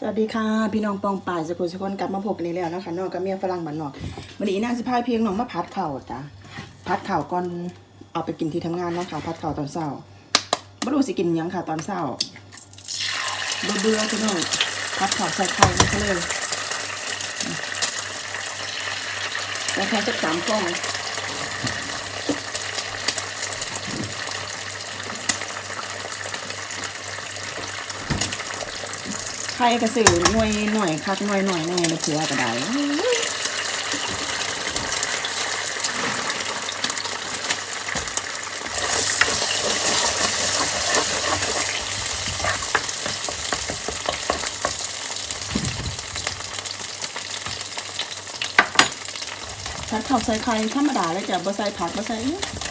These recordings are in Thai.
สวัสดีค่ะ พี่น้องปองป่ายสกุลสกุลกลับมาพบกันอีกแล้วนะคะนอกกับเมียฝรั่งบ้านนอกวันนี้นางสิพายเพียงน้องมาพัดเข่าจ้ะพัดเข่าก่อนเอาไปกินที่ทำงานนะคะพัดเข่าตอนเช้าไม่รู้สิกินยังค่ะตอนเช้าเบื่อเบื่อพี่น้องพัดเข่าใส่ไข่นี่ก็เลยใส่ไข่สักสามฟอง ไข่กระสือหน่วยหน่อยคักหน่วยหน่อยแน่เลยเผื่อก็ได้ผัดข้าวใส่ไข่ธรรมดาเลยจ้ะบ่ใส่ผักบ่ใส่อิหยัง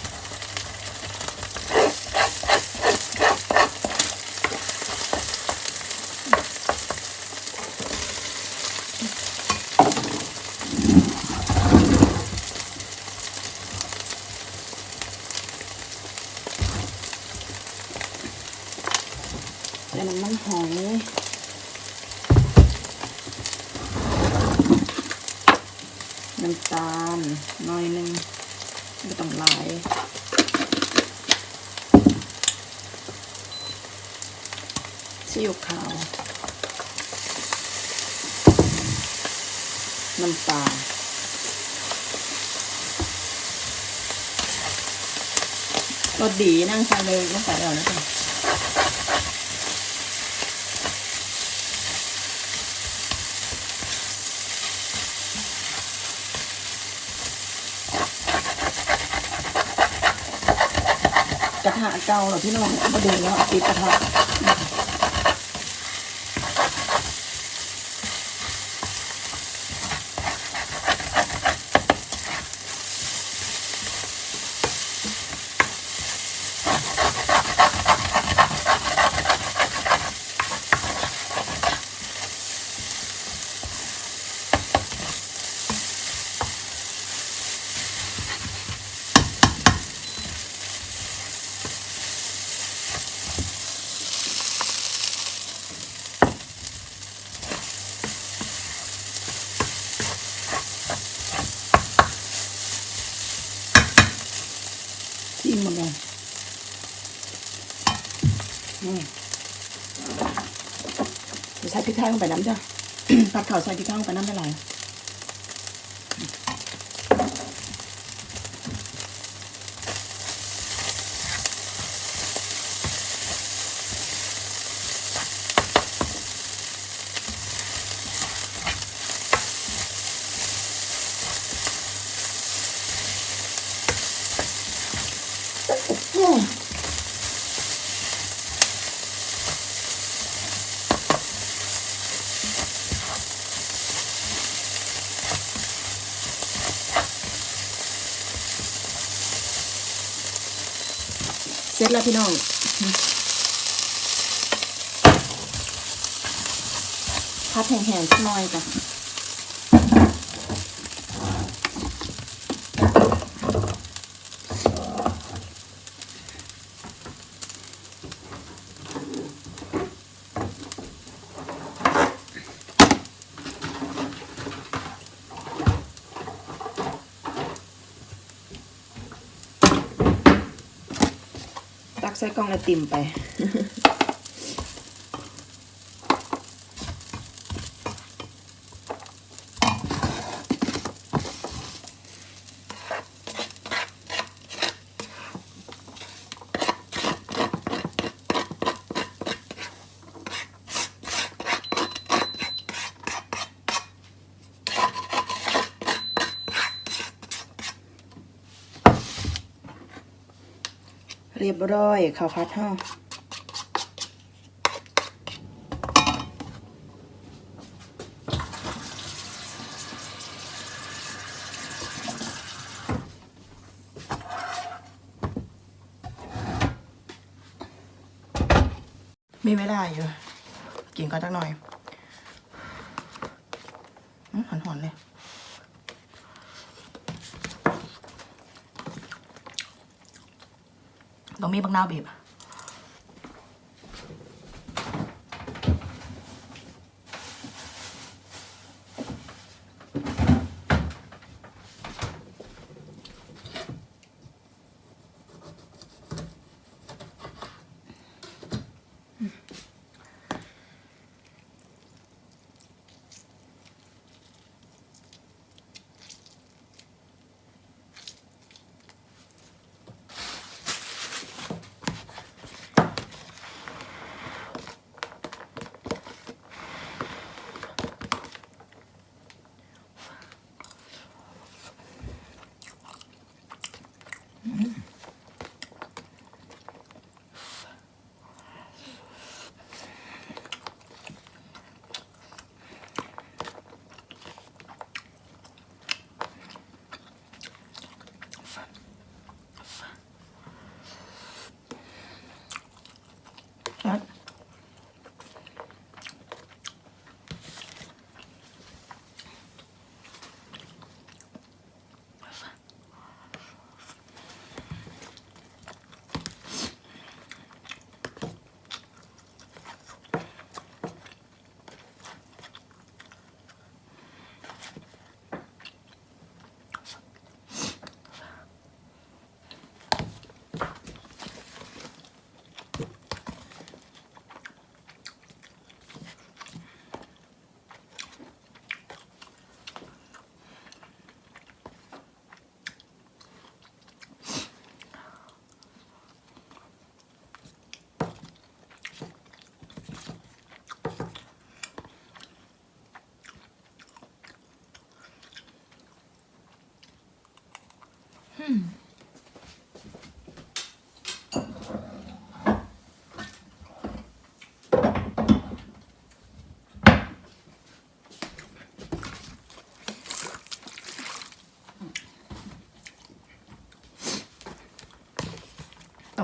ใส่น้ำมันหอย น้ำตาล หน่อยหนึงไม่ต้องหลายซีอิ๊วขาว น้ำปลารสดีนั่งใส่เลยต้องใส่แล้วน กระทะเก่าเหรอพี่น้องมาดูแล้วติดกระทะ ชิมหมดเลยอืมเดี๋ยว ใส่พริกไทยลงไปน้ำจ้ะผัดข่าวใส่พริกไทยลงไปน้ำได้หลายอืมเส ร็จแล้วพี่น้องพัดแห้งๆหน่อยจ้ะ ใส่กล่องไอติมไป บร้อยข้าวพัดห่อมีเวลาอยู่ กินก่อนสักหน่อยอื้อหอนๆเลย ต้องมีบักนาวบีบ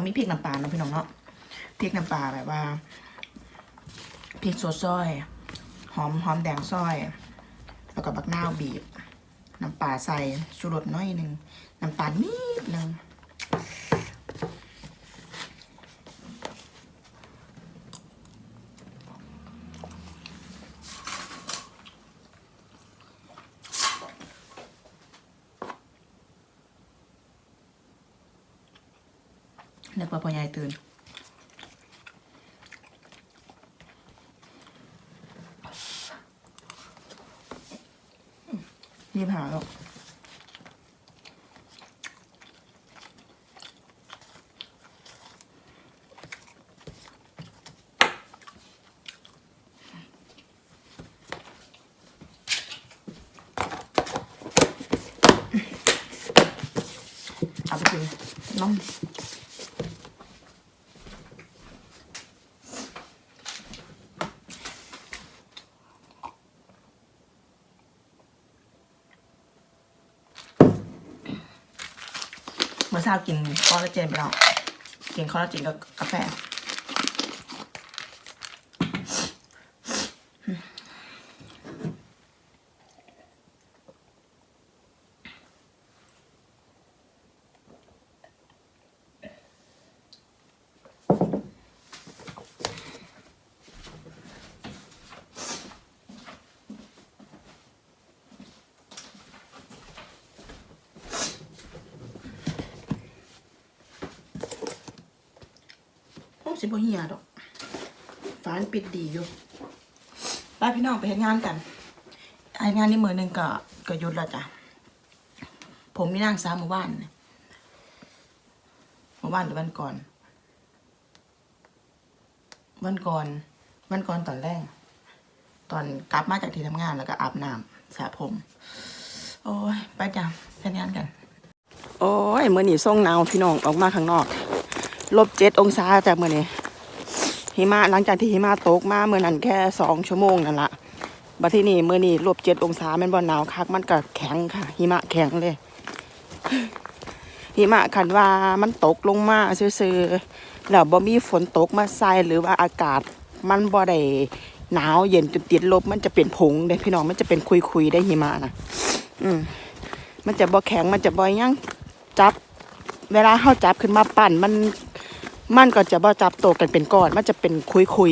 มีพริกน้ำปลาเนาะพี่น้องเนาะพริกน้ำปลาแบบว่าพริกสดซอย หอมหอมแดงซอย แล้วก็บักนาวบีบ น้ำปลาใส่ชูรสน้อยหนึ่งน้ำตาลนิดหนึ่งนึกว่าพ่อใหญ่ตื่น ยี่หาแล้วเอาไปกินน้อง เมื่อเช้ากินคอลลาเจนไปแล้ว กินคอลลาเจนกับกาแฟ สิบ่เหียดอกฟ้านปิดดีอยู่ไปพี่น้องไปเฮ็ดงานกันไองานนี้มือหนึ่งก็ก็หยุดแล้วจ้ะผมมีนั่งซ้ำเมื่อวานเมื่อวานหรือวันก่อน วันก่อนวันก่อนตอนแรกตอนกลับมาจากที่ทำงานแล้วก็อาบน้ำสระผม โอ้ยไปจ้ะเฮ็ดงานกัน โอ้ยมื่อนี้ส่งหนาวพี่น้องออกมาข้างนอก ลบเจ็ดองศาจากเมื่อนี้หิมะหลังจากที่หิมะตกมาเมื่อนั้นแค่สองชั่วโมงนั่นละบัดที่นี่เมื่อนี้ลบเจ็ดองศามันบ่หนาวคักมันก็แข็งค่ะ หิมะแข็งเลย หิมะคันว่ามันตกลงมาซื่อๆแล้วบ่มีฝนตกมาใส่หรือว่าอากาศมันบ่ได้หนาวเย็นจนติดลบมันจะเป็นผงเด้พี่น้องมันจะเป็นคุยๆได้หิมะนะอืมมันจะบ่แข็งมันจะบ่ยังจับ เวลาเขาจับขึ้นมาปั่นมันมันก็จะบ่จับโตกันเป็นก้อน มันจะเป็นคุย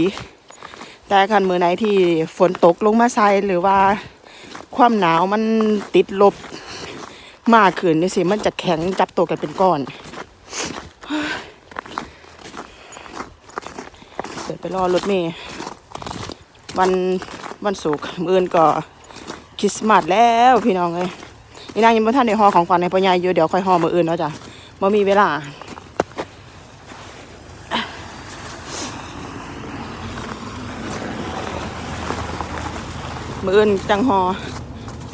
ๆแต่คันมือไหนที่ฝนตกลงมาใส่หรือว่าความหนาวมันติดลบมากขึ้นนี่สิมันจะแข็งจับโตกันเป็นก้อนเดี๋ยวไปรอรถเมย์วันวันศุกร์มื่นก็คริสต์มาสแล้วพี่น้องเลยนี่นางยังบ่ทันในห่อของขวัญในพ่อใหญ่อยู่เดี๋ยวค่อยห่อมืออื่นเนาะจ้ะ บ่มีเวลา มื้ออื่นจังหอ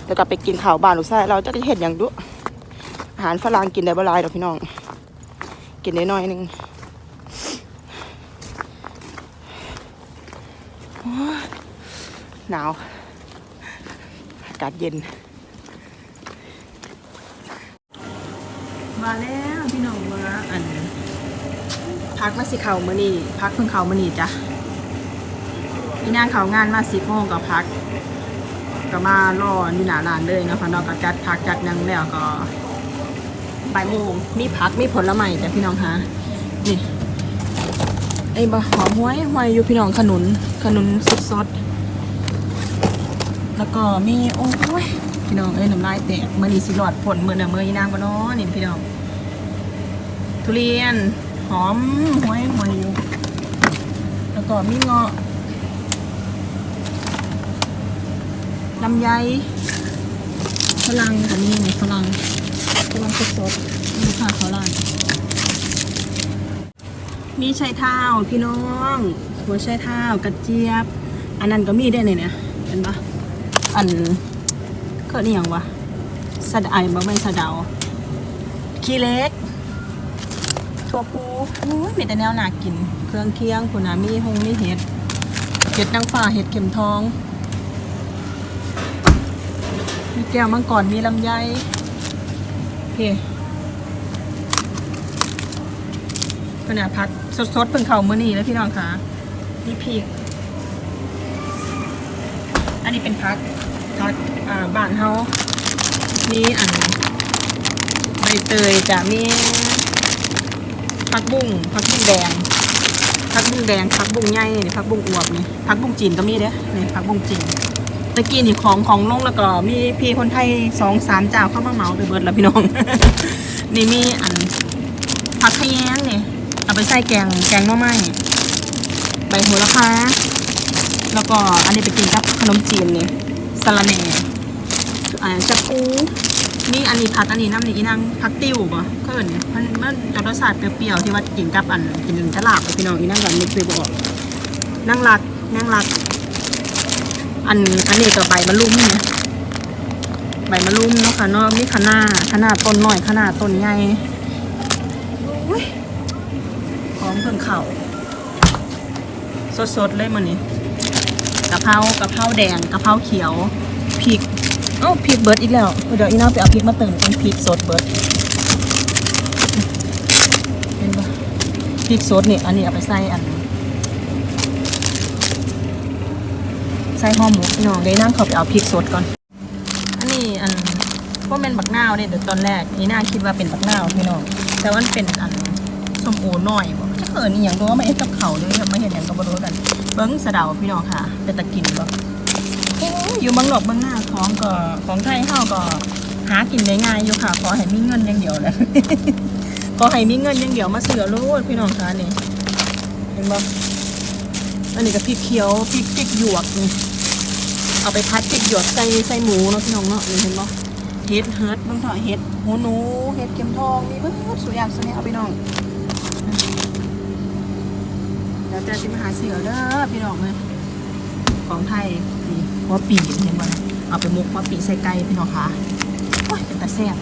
แล้วก็ไปกินข้าวบ้านลูกชายเราจะได้เห็นอย่างดุอาหารฝรั่งกินได้บ่ลายดอกพี่น้อง กินได้น้อยหนึงหนาว อากาศเย็น มาแล้วพี่น้องมาอันพักมาสิเขามื่อนี่พักเพิ่งเขามื่อนี่จ้ะพี่นางเขางานมาสิบโมงก็พัก ก็มารออยู่หน้าร้านเลยนะคะนอกกจัดพักจัดหยังแล้วก็บ่ายโมงมีพักมีผลไม้จ้ะพี่น้องคะนี่ไอ้บะหอมห้วยห้วยอยู่พี่น้องขนุนขนุนสดๆแล้วก็มีโอ้ย พี่น้องเอ้ยน้ำลายแตกมื่อนี้สิหลอดผลเมื่อน่ะเมื่อยีนางบ่เนาะนี่พี่น้องทุเรียนหอมหวยหวยอยู่แล้วก็มีเงาะลำไยฝรั่งอันนี้ในฝรั่งฝรั่งสดๆมีค่ะเขาลานมีไชเท้าพี่น้องหัวไชเท้ากระเจี๊ยบ อันนั้นก็มีได้เนี่ยเนี่ยเห็นปะอัน เขานี่ยังวะสะดาไอ้บ่แม่นสะดาวขี้เล็กถั่วพูอุ้ยมีแต่แนวหนากิน เครื่องเคียงผุนามีหงมีเห็ดเห็ดนางฟ้าเห็ดเข็มทอง มีแก้วมังกรมีลำไยโอเคก็เนี่ยพักสดๆเพิ่งเข้ามือนี้แล้วพี่น้องคะนี่พริก อันนี้เป็นพัก พักอ่าบ้านเฮามีอันใบเตยจะมีผักบุ้งผักบุ้งแดงผักบุ้งแดงผักบุ้งใหญ่นี่ผักบุ้งอวบนี่ผักบุ้งจีนก็มีเด้นี่ผักบุ้งจีนตะกี้นี่ของของลงแล้วก็มีพี่คนไทยสองสามเจ้าเข้ามาเหมาไปเบิดแล้วพี่น้อง นี่มีอันผักขยงนี่เอาไปใส่แกงแกงหน่อไม้ใบโหระพาแล้วก็อันนี้ไปกินกับขนมจีนนี่ สลัดแหน่อ่าจับปูนี่อันนี้ผักอันนี้น้ำนี่อีนังผักติ้วป่ะก็เอิญมันมันจะรสชาติเปรี้ยวๆที่ว่ากินกับอันกินกะลาบพี่น้องอีนั่งกับนึกไปบอกนั่งรักนั่งรัก อันอันนี้ก็ใบมะลุ่มนี่ใบมะลุ่มเนาะค่ะเนาะมีขนาดขนาดต้นน้อยขนาดต้นใหญ่พร้อมเครื่องเข่าสดๆเลยมันนี้ะเพรากะเพราแดงกะเพราเขียวพริกเอ้าพริกเบิร์ดอีกแล้วเดี๋ยวอีน้าไปเอาพริกมาเติมเป็นพริกสดเบิร์ดเห็นปะพริกสดนี่อันนี้เอาไปใส่อันใส่ห่อหมกพี่น้องเลยนั่งเขาไปเอาพริกสดก่อน อันนี้อันพว่าเป็นบักนาวเนี่ยเดี๋ยวตอนแรกนี่น่าคิดว่าเป็นบักนาวพี่น้องแต่ว่ามันเป็นอันส้มโอหน่อยบอกจะเขินอย่างตัวมาเอ็ดกับเขาเลยไม่เห็นอย่างกับบรู้กัน เบิ้งสะเดาพี่น้องค่ะเป็นตะกินบ่อยอยู่บางหลอกบางหน้าของก็ของไทยเฮาก็หากินได้ง่ายอยู่ค่ะขอให้มีเงินอย่างเดียวเลยขอให้มีเงินอย่างเดียวมาเสือรูดพี่น้องค่ะนี่เห็นบ่อันนี้ก็พริกเขียวพริกพริกหยวกนี่เอาไปพัดพริกหยวกใส่ใส่หมูเนาะพี่น้องเนาะนี่เห็นบ่เฮ็ดเฮิร์ดบางถอยเฮ็ดหูหนูเฮ็ดเข็มทองมีเบิดสุดย่างสุดนี้เอาพี่น้อง เดี๋ยวจะจิมาหาเสือเด้อพี่น้องเลยของไทยนี่หัวปีเห็นบ่เอาไปมุกหัวปีใส่ไก่พี่น้องค่ะโอ้ยเป็นตาแซ่บ